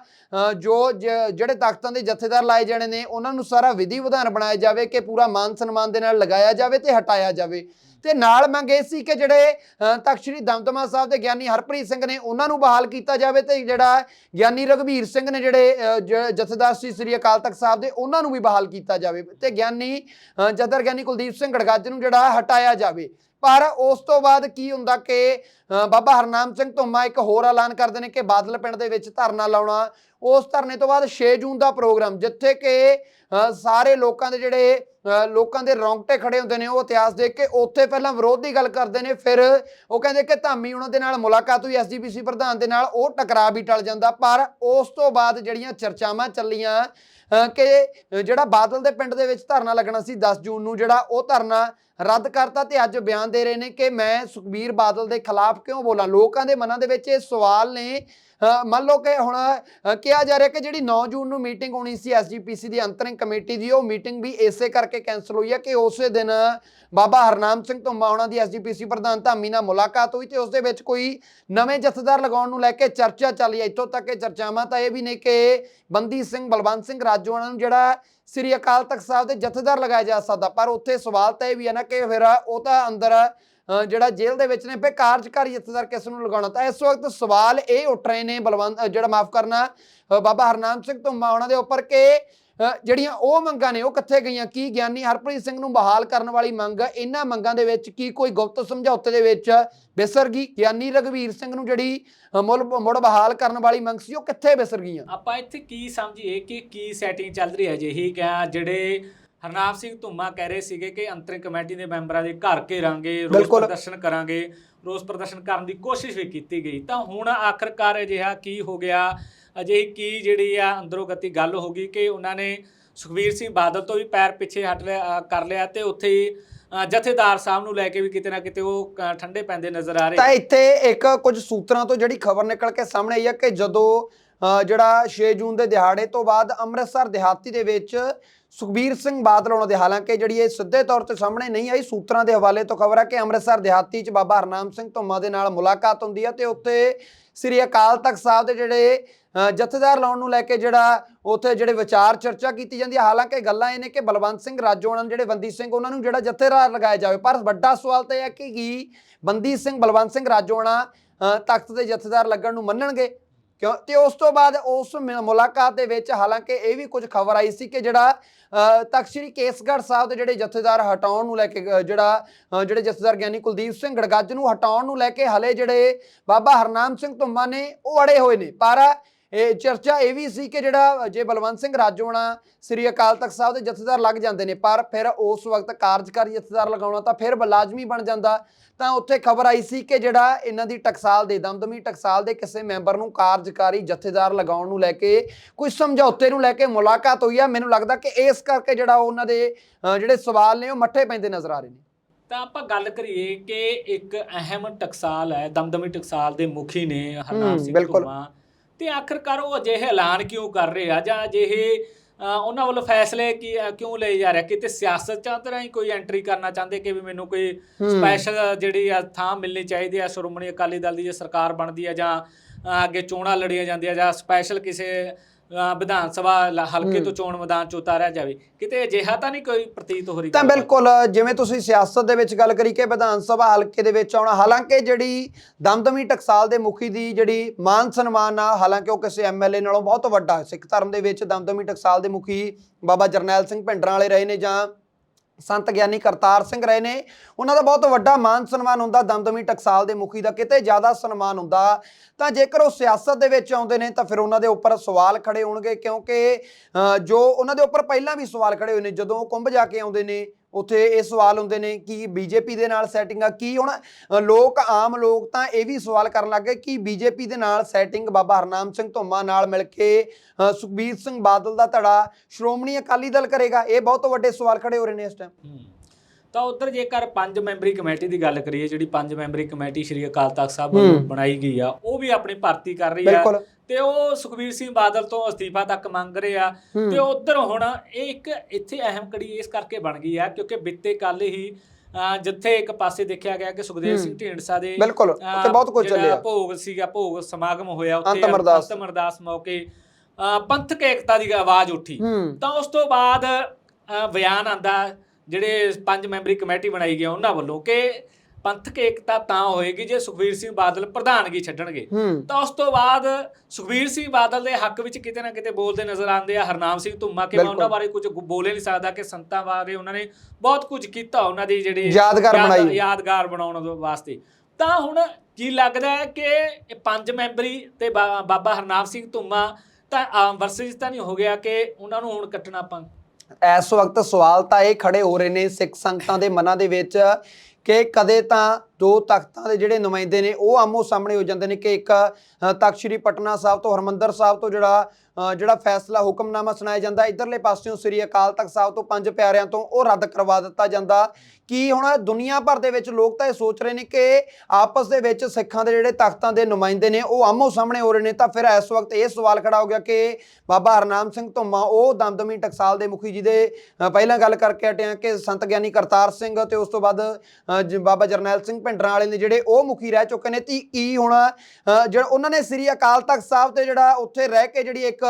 ਜੋ ਜ- ਜਿਹੜੇ ਤਾਕਤਾਂ ਦੇ ਜਥੇਦਾਰ ਲਾਏ ਜਾਣੇ ਨੇ ਉਹਨਾਂ ਨੂੰ ਸਾਰਾ ਵਿਧੀ ਵਿਧਾਨ ਬਣਾਇਆ ਜਾਵੇ ਕਿ ਪੂਰਾ ਮਾਨ ਸਨਮਾਨ ਦੇ ਨਾਲ ਲਗਾਇਆ ਜਾਵੇ ਤੇ ਹਟਾਇਆ ਜਾਵੇ। ਤੇ ਨਾਲ ਮੰਗ ਇਹ ਸੀ ਕਿ ਜਿਹੜੇ ਤਖ਼ਤ ਸ੍ਰੀ ਦਮਦਮਾ ਸਾਹਿਬ ਦੇ ਗਿਆਨੀ ਹਰਪ੍ਰੀਤ ਸਿੰਘ ਨੇ ਉਹਨਾਂ ਨੂੰ ਬਹਾਲ ਕੀਤਾ ਜਾਵੇ ਤੇ ਜਿਹੜਾ ਗਿਆਨੀ ਰਘਵੀਰ ਸਿੰਘ ਨੇ ਜਿਹੜੇ ਜ- ਜਥੇਦਾਰ ਸੀ ਸ੍ਰੀ ਅਕਾਲ ਤਖਤ ਸਾਹਿਬ ਦੇ ਉਹਨਾਂ ਨੂੰ ਵੀ ਬਹਾਲ ਕੀਤਾ ਜਾਵੇ ਤੇ ਗਿਆਨੀ ਅ, ਗਿਆਨੀ ਕੁਲਦੀਪ ਸਿੰਘ ਗੜਗੱਜ ਨੂੰ ਜਿਹੜਾ ਹਟਾਇਆ ਜਾਵੇ। ਪਰ ਉਸ ਤੋਂ ਬਾਅਦ ਕੀ ਹੁੰਦਾ ਕਿ ਬਾਬਾ ਹਰਨਾਮ ਸਿੰਘ ਧੁੰਮਾ ਇੱਕ ਹੋਰ ਐਲਾਨ ਕਰਦੇ ਨੇ ਕਿ ਬਾਦਲ ਪਿੰਡ ਦੇ ਵਿੱਚ ਧਰਨਾ ਲਾਉਣਾ। ਉਸ ਧਰਨੇ ਤੋਂ ਬਾਅਦ 6 ਜੂਨ ਦਾ ਪ੍ਰੋਗਰਾਮ ਜਿੱਥੇ ਕਿ ਸਾਰੇ ਲੋਕਾਂ ਦੇ ਜਿਹੜੇ ਲੋਕਾਂ ਦੇ ਰੌਂਗਟੇ ਖੜੇ ਹੁੰਦੇ ਨੇ, ਉਹ ਇਤਿਹਾਸ ਦੇਖ ਕੇ ਉੱਥੇ ਪਹਿਲਾਂ ਵਿਰੋਧ ਦੀ ਗੱਲ ਕਰਦੇ ਨੇ, ਫਿਰ ਉਹ ਕਹਿੰਦੇ ਕਿ ਧਾਮੀ ਉਹਨਾਂ ਦੇ ਨਾਲ ਮੁਲਾਕਾਤ ਹੋਈ ਐਸਜੀਪੀਸੀ ਪ੍ਰਧਾਨ ਦੇ ਨਾਲ, ਉਹ ਟਕਰਾਅ ਵੀ ਟਲ ਜਾਂਦਾ, ਪਰ ਉਸ ਤੋਂ ਬਾਅਦ ਜਿਹੜੀਆਂ ਚਰਚਾਵਾਂ ਚੱਲੀਆਂ ਕਿ ਜਿਹੜਾ ਬਾਦਲ ਦੇ ਪਿੰਡ ਦੇ ਵਿੱਚ ਧਰਨਾ ਲੱਗਣਾ ਸੀ 10 ਜੂਨ ਨੂੰ, ਜਿਹੜਾ ਉਹ ਧਰਨਾ ਰੱਦ ਕਰਤਾ ਤੇ ਅੱਜ ਬਿਆਨ ਦੇ ਰਹੇ ਨੇ ਕਿ ਮੈਂ ਸੁਖਬੀਰ ਬਾਦਲ ਦੇ ਖਿਲਾਫ ਕਿਉਂ ਬੋਲਾਂ? ਲੋਕਾਂ ਦੇ ਮਨਾਂ ਦੇ ਵਿੱਚ ਇਹ ਸਵਾਲ ਨੇ। ਮੰਨ ਲਓ ਕਿ ਹੁਣ ਕਿਹਾ ਜਾ ਰਿਹਾ ਕਿ ਜਿਹੜੀ 9 ਜੂਨ ਨੂੰ ਮੀਟਿੰਗ ਹੋਣੀ ਸੀ ਐਸਜੀਪੀਸੀ ਦੀ ਅੰਤਰਿੰਗ ਕਮੇਟੀ ਦੀ, ਉਹ ਮੀਟਿੰਗ ਵੀ ਇਸੇ ਕਰਕੇ ਕੈਨਸਲ ਹੋਈ ਹੈ ਕਿ ਉਸੇ ਦਿਨ ਬਾਬਾ ਹਰਨਾਮ ਸਿੰਘ ਧੁੰਮਾ ਉਹਨਾਂ ਦੀ ਐਸਜੀਪੀਸੀ ਪ੍ਰਧਾਨ ਧਾਮੀ ਨਾਲ ਮੁਲਾਕਾਤ ਹੋਈ ਤੇ ਉਸ ਦੇ ਵਿੱਚ ਕੋਈ ਨਵੇਂ ਜਥੇਦਾਰ ਲਗਾਉਣ ਨੂੰ ਲੈ ਕੇ ਚਰਚਾ ਚੱਲੀ ਹੈ ਇੱਥੋਂ ਤੱਕ ਕਿ ਚਰਚਾਵਾਂ ਤਾਂ ਇਹ ਵੀ ਨੇ ਕਿ ਬੰਦੀ ਸਿੰਘ, ਬਲਵੰਤ ਸਿੰਘ ਰਾਜੋਆਣਾ ਨੂੰ ਜਿਹੜਾ ਸ੍ਰੀ ਅਕਾਲ ਤਖਤ ਸਾਹਿਬ ਦੇ ਜਥੇਦਾਰ ਲਗਾਇਆ ਜਾ ਸਕਦਾ, ਪਰ ਉੱਥੇ ਸਵਾਲ ਤਾਂ ਇਹ ਵੀ ਹੈ ਨਾ ਕਿ ਫਿਰ ਉਹ ਤਾਂ ਅੰਦਰ ਜਿਹੜਾ ਜੇਲ੍ਹ ਦੇ ਵਿੱਚ ਨੇ ਫਿਰ ਕਾਰਜਕਾਰੀ ਜਥੇਦਾਰ ਕਿਸ ਨੂੰ ਲਗਾਉਣਾ? ਤਾਂ ਇਸ ਵਕਤ ਸਵਾਲ ਇਹ ਉੱਠ ਰਹੇ ਨੇ ਬਲਵੰਤ ਜਿਹੜਾ ਮਾਫ ਕਰਨਾ ਬਾਬਾ ਹਰਨਾਮ ਸਿੰਘ ਧੁੰਮਾ, ਉਹਨਾਂ ਦੇ ਉੱਪਰ ਕਿ ਜਿਹੜੀਆਂ ਉਹ ਮੰਗਾਂ ਨੇ ਉਹ ਕਿੱਥੇ ਗਈਆਂ? ਕੀ ਗਿਆਨੀ ਹਰਪ੍ਰੀਤ ਸਿੰਘ ਨੂੰ ਬਹਾਲ ਕਰਨ ਵਾਲੀ ਮੰਗ ਇਹਨਾਂ ਮੰਗਾਂ ਦੇ ਵਿੱਚ ਕੀ ਕੋਈ ਗੁਪਤ ਸਮਝੌਤੇ ਦੇ ਵਿੱਚ ਵਿਸਰ ਗਈ ਗਿਆਨੀ ਰਗਵੀਰ ਸਿੰਘ ਨੂੰ ਜਿਹੜੀ ਅ, ਮੁੜ ਬਹਾਲ ਕਰਨ ਵਾਲੀ ਮੰਗ ਸੀ ਉਹ ਕਿੱਥੇ ਵਿਸਰ ਗਈਆਂ ਆਪਾਂ ਇੱਥੇ ਕੀ ਸਮਝੀਏ ਕਿ ਕੀ ਸੈਟਿੰਗ ਚੱਲ ਰਹੀ ਹੈ ਜਿਹੀ ਕਿ ਜਿਹੜੇ ਹਰਨਾਮ ਸਿੰਘ ਧੁੰਮਾ ਕਹਿ ਰਹੇ ਸੀਗੇ ਕਿ ਅੰਤਰਿਮ ਕਮੇਟੀ ਦੇ ਮੈਂਬਰਾਂ ਦੇ ਘਰ ਘੇਰਾਂਗੇ ਰੋਸ। ਪ੍ਰਦਰਸ਼ਨ ਕਰਾਂਗੇ ਰੋਸ ਪ੍ਰਦਰਸ਼ਨ ਕਰਨ ਦੀ ਕੋਸ਼ਿਸ਼ ਵੀ ਕੀਤੀ ਗਈ। ਤਾਂ ਹੁਣ ਆਖਰਕਾਰ ਅਜਿਹਾ ਕੀ ਹੋ ਗਿਆ? ਅਜਿਹੀ ਕੀ ਜਿਹੜੀ ਆ ਅੰਦਰੋਂ ਗਤੀ ਗੱਲ ਹੋ ਗਈ ਕਿ ਉਹਨਾਂ ਨੇ ਸੁਖਵੀਰ ਸਿੰਘ ਬਾਦਲ ਤੋਂ ਵੀ ਪੈਰ ਪਿੱਛੇ ਹਟ ਲਿਆ ਕਰ ਲਿਆ ਤੇ ਉੱਥੇ ਹੀ, ਜਥੇਦਾਰ ਸਾਹਿਬ ਨੂੰ ਲੈ ਕੇ ਵੀ ਕਿਤੇ ਨਾ ਕਿਤੇ ਉਹ ਠੰਡੇ ਪੈਂਦੇ ਨਜ਼ਰ ਆ ਰਹੇ। ਤਾਂ ਇੱਥੇ ਇੱਕ ਕੁਝ ਸੂਤਰਾਂ ਤੋਂ ਜਿਹੜੀ ਖਬਰ ਨਿਕਲ ਕੇ ਸਾਹਮਣੇ ਆਈ ਹੈ ਕਿ ਜਦੋਂ ਜਿਹੜਾ 6 ਜੂਨ ਦੇ ਦਿਹਾੜੇ ਤੋਂ ਬਾਅਦ ਅੰਮ੍ਰਿਤਸਰ ਦਿਹਾਤੀ ਦੇ ਵਿੱਚ ਸੁਖਬੀਰ ਸਿੰਘ ਬਾਦਲ ਉਹਨਾਂ ਦੇ ਹਾਲਾਂਕਿ ਜਿਹੜੀ ਇਹ ਸਿੱਧੇ ਤੌਰ ਤੇ ਸਾਹਮਣੇ ਨਹੀਂ ਆਈ ਸੂਤਰਾਂ ਦੇ ਹਵਾਲੇ ਤੋਂ ਖਬਰ ਹੈ ਕਿ ਅੰਮ੍ਰਿਤਸਰ ਦਿਹਾਤੀ 'ਚ ਬਾਬਾ ਹਰਨਾਮ ਸਿੰਘ ਧੁੰਮਾ ਦੇ ਨਾਲ ਮੁਲਾਕਾਤ ਹੁੰਦੀ ਹੈ ਤੇ ਉੱਥੇ ਸ੍ਰੀ ਅਕਾਲ ਤਖਤ ਸਾਹਿਬ ਦੇ ਜਿਹੜੇ ਜਥੇਦਾਰ ਲਾਉਣ ਨੂੰ ਲੈ ਕੇ ਜਿਹੜਾ ਉੱਥੇ ਜਿਹੜੇ ਵਿਚਾਰ ਚਰਚਾ ਕੀਤੀ ਜਾਂਦੀ ਹੈ, ਹਾਲਾਂਕਿ ਗੱਲਾਂ ਇਹ ਨੇ ਕਿ ਬਲਵੰਤ ਸਿੰਘ ਰਾਜੋਣਾ ਜਿਹੜੇ ਬੰਦੀ ਸਿੰਘ, ਉਹਨਾਂ ਨੂੰ ਜਿਹੜਾ ਜਥੇਦਾਰ ਲਗਾਇਆ ਜਾਵੇ। ਪਰ ਵੱਡਾ ਸਵਾਲ ਤਾਂ ਇਹ ਹੈ ਕਿ ਕੀ ਬੰਦੀ ਸਿੰਘ, ਬਲਵੰਤ ਸਿੰਘ ਰਾਜੋਆਣਾ ਤਖਤ ਦੇ ਜਥੇਦਾਰ ਲੱਗਣ ਨੂੰ ਮੰਨਣਗੇ? ਕਿਉਂ? ਤੇ ਉਸ ਤੋਂ ਬਾਅਦ ਉਸ ਮਿ- ਮੁਲਾਕਾਤ ਦੇ ਵਿੱਚ ਹਾਲਾਂਕਿ ਇਹ ਵੀ ਕੁਝ ਖਬਰ ਆਈ ਸੀ ਕਿ ਜਿਹੜਾ ਤਖ਼ਤ ਸ੍ਰੀ ਕੇਸਗੜ੍ਹ ਸਾਹਿਬ ਦੇ ਜਿਹੜੇ ਜਥੇਦਾਰ ਹਟਾਉਣ ਨੂੰ ਲੈ ਕੇ ਜਿਹੜਾ ਜਿਹੜੇ ਜਥੇਦਾਰ ਗਿਆਨੀ ਕੁਲਦੀਪ ਸਿੰਘ ਗੜਗੱਜ ਨੂੰ ਹਟਾਉਣ ਨੂੰ ਲੈ ਕੇ ਹਲੇ ਜਿਹੜੇ ਬਾਬਾ ਹਰਨਾਮ ਸਿੰਘ ਧੁੰਮਾ ਨੇ, ਉਹ ਅੜੇ ਹੋਏ ਨੇ। ਪਰ ਇਹ ਚਰਚਾ ਇਹ ਵੀ ਸੀ ਕਿ ਜਿਹੜਾ ਜੇ ਬਲਵੰਤ ਸਿੰਘ ਰਾਜੋਆਣਾ ਸ੍ਰੀ ਅਕਾਲ ਤਖਤ ਸਾਹਿਬ ਦੇ ਜਥੇਦਾਰ ਲੱਗ ਜਾਂਦੇ ਨੇ ਪਰ ਫਿਰ ਉਸ ਵਕਤ ਕਾਰਜਕਾਰੀ ਜਥੇਦਾਰ ਲਗਾਉਣਾ ਤਾਂ ਫਿਰ ਲਾਜ਼ਮੀ ਬਣ ਜਾਂਦਾ। ਤਾਂ ਉੱਥੇ ਖਬਰ ਆਈ ਸੀ ਕਿ ਜਿਹੜਾ ਇਹਨਾਂ ਦੀ ਟਕਸਾਲ ਦੇ ਦਮਦਮੀ ਟਕਸਾਲ ਦੇ ਕਿਸੇ ਮੈਂਬਰ ਨੂੰ ਕਾਰਜਕਾਰੀ ਜਥੇਦਾਰ ਲਗਾਉਣ ਨੂੰ ਲੈ ਕੇ ਕੋਈ ਸਮਝੌਤੇ ਨੂੰ ਲੈ ਕੇ ਮੁਲਾਕਾਤ ਹੋਈ ਆ। ਮੈਨੂੰ ਲੱਗਦਾ ਕਿ ਇਸ ਕਰਕੇ ਜਿਹੜਾ ਉਹਨਾਂ ਦੇ ਜਿਹੜੇ ਸਵਾਲ ਨੇ ਉਹ ਮੱਠੇ ਪੈਂਦੇ ਨਜ਼ਰ ਆ ਰਹੇ ਨੇ। ਤਾਂ ਆਪਾਂ ਗੱਲ ਕਰੀਏ ਕਿ ਇੱਕ ਅਹਿਮ ਟਕਸਾਲ ਹੈ ਦਮਦਮੀ ਟਕਸਾਲ ਦੇ ਮੁਖੀ ਨੇ ਹਰਨਾਮ ਸਿੰਘ ਬਿਲਕੁਲ। ਧੁੰਮਾ ਤੇ ਆਖਰਕਾਰ ਉਹ ਅਜਿਹੇ ਐਲਾਨ ਕਿਉਂ ਕਰ ਰਹੇ ਆ? ਜਾਂ ਅਜਿਹੇ ਉਹਨਾਂ ਵੱਲੋਂ ਫੈਸਲੇ ਕੀ ਕਿਉਂ ਲਏ ਜਾ ਰਹੇ ਕਿਤੇ ਸਿਆਸਤ ਚਾਹ ਤਰ੍ਹਾਂ ਹੀ ਕੋਈ ਐਂਟਰੀ ਕਰਨਾ ਚਾਹੁੰਦੇ ਕਿ ਵੀ ਮੈਨੂੰ ਕੋਈ। ਸਪੈਸ਼ਲ ਜਿਹੜੀ ਆ ਥਾਂ ਮਿਲਣੀ ਚਾਹੀਦੀ ਆ? ਸ਼੍ਰੋਮਣੀ ਅਕਾਲੀ ਦਲ ਦੀ ਜੇ ਸਰਕਾਰ ਬਣਦੀ ਆ ਜਾਂ ਅੱਗੇ ਚੋਣਾਂ ਲੜੀਆਂ ਜਾਂਦੀਆਂ ਜਾਂ ਸਪੈਸ਼ਲ ਕਿਸੇ ਵਿਧਾਨ ਸਭਾ ਲ- ਹਲਕੇ। ਤੋਂ ਚੋਣ ਮੈਦਾਨ ਚ ਉਤਾਰਿਆ ਜਾਵੇ ਕਿਤੇ ਅਜਿਹਾ ਤਾਂ ਨਹੀਂ ਕੋਈ ਪ੍ਰਤੀਤ ਹੋ ਰਹੀ ਤਾਂ ਗੱਲਬਾਤ? ਬਿਲਕੁਲ ਜਿਵੇਂ ਤੁਸੀਂ ਸਿਆਸਤ ਦੇ ਵਿੱਚ ਗੱਲ ਕਰੀ ਕਿ ਵਿਧਾਨ ਸਭਾ ਹਲਕੇ ਦੇ ਵਿੱਚ ਆਉਣਾ ਹਾਲਾਂਕਿ ਜਿਹੜੀ ਦਮਦਮੀ ਟਕਸਾਲ ਦੇ ਮੁਖੀ ਦੀ ਜਿਹੜੀ ਮਾਨ ਸਨਮਾਨ ਆ ਹਾਲਾਂਕਿ ਉਹ ਕਿਸੇ ਐਮਐਲਏ ਨਾਲੋਂ ਬਹੁਤ ਵੱਡਾ ਹੈ। ਸਿੱਖ ਧਰਮ ਦੇ ਵਿੱਚ ਦਮਦਮੀ ਟਕਸਾਲ ਦੇ ਮੁਖੀ ਬਾਬਾ ਜਰਨੈਲ ਸਿੰਘ ਭਿੰਡਰਾਂ ਵਾਲੇ ਰਹੇ ਨੇ ਜਾਂ ਸੰਤ ਗਿਆਨੀ ਕਰਤਾਰ ਸਿੰਘ ਰਹੇ ਨੇ। ਉਹਨਾਂ ਦਾ ਬਹੁਤ ਵੱਡਾ ਮਾਨ ਸਨਮਾਨ ਹੁੰਦਾ, ਦਮਦਮੀ ਟਕਸਾਲ ਦੇ ਮੁਖੀ ਦਾ, ਕਿਤੇ ਜ਼ਿਆਦਾ ਸਨਮਾਨ ਹੁੰਦਾ। ਤਾਂ ਜੇਕਰ ਉਹ ਸਿਆਸਤ ਦੇ ਵਿੱਚ ਆਉਂਦੇ ਨੇ, ਤਾਂ ਫਿਰ ਉਹਨਾਂ ਦੇ ਉੱਪਰ ਸਵਾਲ ਖੜੇ ਹੋਣਗੇ, ਕਿਉਂਕਿ ਜੋ ਉਹਨਾਂ ਦੇ ਉੱਪਰ ਪਹਿਲਾਂ ਵੀ ਸਵਾਲ ਖੜੇ ਹੋਏ ਨੇ, ਜਦੋਂ ਉਹ ਕੁੰਭ ਜਾ ਕੇ ਆਉਂਦੇ ਨੇ ਉੱਥੇ ਇਹ ਸਵਾਲ ਹੁੰਦੇ ਨੇ ਕਿ ਬੀਜੇਪੀ ਦੇ ਨਾਲ ਸੈਟਿੰਗ ਆ ਕੀ? ਹੁਣ ਲੋਕ ਆਮ ਲੋਕ ਤਾਂ ਇਹ ਵੀ ਸਵਾਲ ਕਰਨ ਲੱਗੇ ਕਿ ਬੀਜੇਪੀ ਦੇ ਨਾਲ ਸੈਟਿੰਗ ਬਾਬਾ ਹਰਨਾਮ ਸਿੰਘ ਧੁੰਮਾ ਨਾਲ ਮਿਲ ਕੇ ਸੁਖਬੀਰ ਸਿੰਘ ਬਾਦਲ ਦਾ ਧੜਾ ਸ਼੍ਰੋਮਣੀ ਅਕਾਲੀ ਦਲ ਕਰੇਗਾ। ਇਹ ਬਹੁਤ ਵੱਡੇ ਸਵਾਲ ਖੜੇ ਹੋ ਰਹੇ ਨੇ ਇਸ ਟਾਈਮ। ਤਾਂ ਉਧਰ ਜੇਕਰ ਪੰਜ ਮੈਂਬਰੀ ਕਮੇਟੀ ਦੀ ਗੱਲ ਕਰੀਏ ਜਿਹੜੀ ਪੰਜ ਮੈਂਬਰੀ ਕਮੇਟੀ ਸ਼੍ਰੀ ਅਕਾਲ ਤਖਤ ਸਾਹਿਬ। ਬਣਾਈ ਗਈ ਆ ਉਹ ਵੀ ਆਪਣੀ ਭਰਤੀ ਕਰ ਰਹੀ ਆ। ਬਿਲਕੁਲ। ਤੇ ਉਹ ਸੁਖਬੀਰ ਸਿੰਘ ਬਾਦਲ ਤੋਂ ਅਸਤੀਫਾ ਤੱਕ ਮੰਗ ਰਹੇ ਆ। ਤੇ ਉਧਰ ਹੁਣ ਇਹ ਇੱਕ ਇੱਥੇ ਅਹਿਮ ਕੜੀ ਇਸ ਕਰਕੇ ਬਣ ਗਈ ਆ ਕਿਉਂਕਿ ਬਿੱਤੇ ਕੱਲ ਹੀ ਜਿੱਥੇ ਇੱਕ ਪਾਸੇ ਦੇਖਿਆ ਗਿਆ ਕਿ ਸੁਖਦੇਵ ਸਿੰਘ। ਢੀਂਡਸਾ ਦੇ ਬਿਲਕੁਲ ਉੱਥੇ ਬਹੁਤ ਕੁਝ ਚੱਲਿਆ ਭੋਗ ਸੀਗਾ ਭੋਗ ਸਮਾਗਮ ਹੋਇਆ ਉੱਥੇ ਅੰਤਮ ਅਰਦਾਸ। ਮੌਕੇ ਪੰਥਕ ਏਕਤਾ ਦੀ ਆਵਾਜ਼ ਉੱਠੀ ਤਾਂ ਉਸ ਤੋਂ ਬਾਅਦ ਬਿਆਨ ਆਂਦਾ ਜਿਹੜੇ ਪੰਜ ਮੈਂਬਰੀ ਕਮੇਟੀ ਬਣਾਈ ਗਈ ਉਹਨਾਂ ਵੱਲੋਂ ਕਿ ਪੰਥਕ ਏਕਤਾ ਤਾਂ ਹੋਏਗੀ ਜੇ ਸੁਖਬੀਰ ਸਿੰਘ ਬਾਦਲ ਪ੍ਰਧਾਨਗੀ ਛੱਡਣਗੇ। ਤਾਂ ਉਸ ਤੋਂ ਬਾਅਦ ਸੁਖਬੀਰ ਸਿੰਘ ਬਾਦਲ ਦੇ ਹੱਕ ਵਿੱਚ ਕਿਤੇ ਨਾ ਕਿਤੇ ਬੋਲਦੇ ਨਜ਼ਰ ਆਉਂਦੇ ਆ। ਹਰਨਾਮ ਸਿੰਘ ਧੁੰਮਾ ਕਿ ਮੈਂ। ਉਹਨਾਂ ਬਾਰੇ ਕੁਝ ਬੋਲੇ ਨਹੀਂ ਸਕਦਾ ਕਿ ਸੰਤਾਂ ਬਾਰੇ ਉਹਨਾਂ ਨੇ ਬਹੁਤ ਕੁਝ ਕੀਤਾ ਉਹਨਾਂ ਦੀ ਜਿਹੜੀ ਯਾਦਗਾਰ ਯਾਦ- ਬਣਾਈ। ਯਾਦਗਾਰ ਬਣਾਉਣ ਦੇ ਵਾਸਤੇ। ਤਾਂ ਹੁਣ ਕੀ ਲੱਗਦਾ ਹੈ ਕਿ ਇਹ ਪੰਜ ਮੈਂਬਰੀ ਤੇ ਬਾਬਾ ਹਰਨਾਮ ਸਿੰਘ ਧੁੰਮਾ ਤਾਂ ਵਰਸੇਸ ਤਾਂ ਨਹੀਂ ਹੋ ਗਿਆ ਕਿ ਉਹਨਾਂ ਨੂੰ ਹੁਣ ਕੱਟਣਾ ਆਪਾਂ? ਇਸ ਵਕਤ ਸਵਾਲ ਤਾਂ ਇਹ ਖੜੇ ਹੋ ਰਹੇ ਨੇ ਸਿੱਖ ਸੰਗਤਾਂ ਦੇ ਮਨਾਂ ਦੇ ਵਿੱਚ ਕਿ ਕਦੇ ਤਾਂ ਦੋ ਤਖਤਾਂ ਦੇ ਜਿਹੜੇ ਨੁਮਾਇੰਦੇ ਨੇ, ਉਹ ਆਮੋ ਸਾਹਮਣੇ ਹੋ ਜਾਂਦੇ ਨੇ ਕਿ ਇੱਕ ਤਖਤ ਸ੍ਰੀ ਪਟਨਾ ਸਾਹਿਬ ਤੋਂ, ਹਰਮੰਦਰ ਸਾਹਿਬ ਤੋਂ ਜਿਹੜਾ ਜਿਹੜਾ ਫੈਸਲਾ ਹੁਕਮਨਾਮਾ ਸੁਣਾਇਆ ਜਾਂਦਾ, ਇਧਰਲੇ ਪਾਸਿਓਂ ਸ੍ਰੀ ਅਕਾਲ ਤਖਤ ਸਾਹਿਬ ਤੋਂ ਪੰਜ ਪਿਆਰਿਆਂ ਤੋਂ ਉਹ ਰੱਦ ਕਰਵਾ ਦਿੱਤਾ ਜਾਂਦਾ। ਕੀ ਹੁਣ ਦੁਨੀਆ ਭਰ ਦੇ ਵਿੱਚ ਲੋਕ ਤਾਂ ਇਹ ਸੋਚ ਰਹੇ ਨੇ ਕਿ ਆਪਸ ਦੇ ਵਿੱਚ ਸਿੱਖਾਂ ਦੇ ਜਿਹੜੇ ਤਖਤਾਂ ਦੇ ਨੁਮਾਇੰਦੇ ਨੇ, ਉਹ ਆਮੋ ਸਾਹਮਣੇ ਹੋ ਰਹੇ ਨੇ, ਤਾਂ ਫਿਰ ਇਸ ਵਕਤ ਇਹ ਸਵਾਲ ਖੜਾ ਹੋ ਗਿਆ ਕਿ ਬਾਬਾ ਹਰਨਾਮ ਸਿੰਘ ਧੁੰਮਾ, ਉਹ ਦਮਦਮੀ ਟਕਸਾਲ ਦੇ ਮੁਖੀ ਜੀ ਦੇ ਪਹਿਲਾਂ ਗੱਲ ਕਰਕੇ ਹਟਿਆ ਕਿ ਸੰਤ ਗਿਆਨੀ ਕਰਤਾਰ ਸਿੰਘ ਤੇ ਉਸ ਤੋਂ ਬਾਅਦ ਜ- ਬਾਬਾ ਜਰਨੈਲ ਸਿੰਘ ਭਿੰਡਰਾਂ ਵਾਲੇ ਨੇ ਜਿਹੜੇ ਉਹ ਮੁਖੀ ਰਹਿ ਚੁੱਕੇ ਨੇ ਤੀ ਕੀ ਹੁਣ ਜਿਹੜਾ ਉਹਨਾਂ ਨੇ ਸ੍ਰੀ ਅਕਾਲ ਤਖਤ ਸਾਹਿਬ ਤੇ ਜਿਹੜਾ ਉੱਥੇ ਰਹਿ ਕੇ ਜਿਹੜੀ ਇੱਕ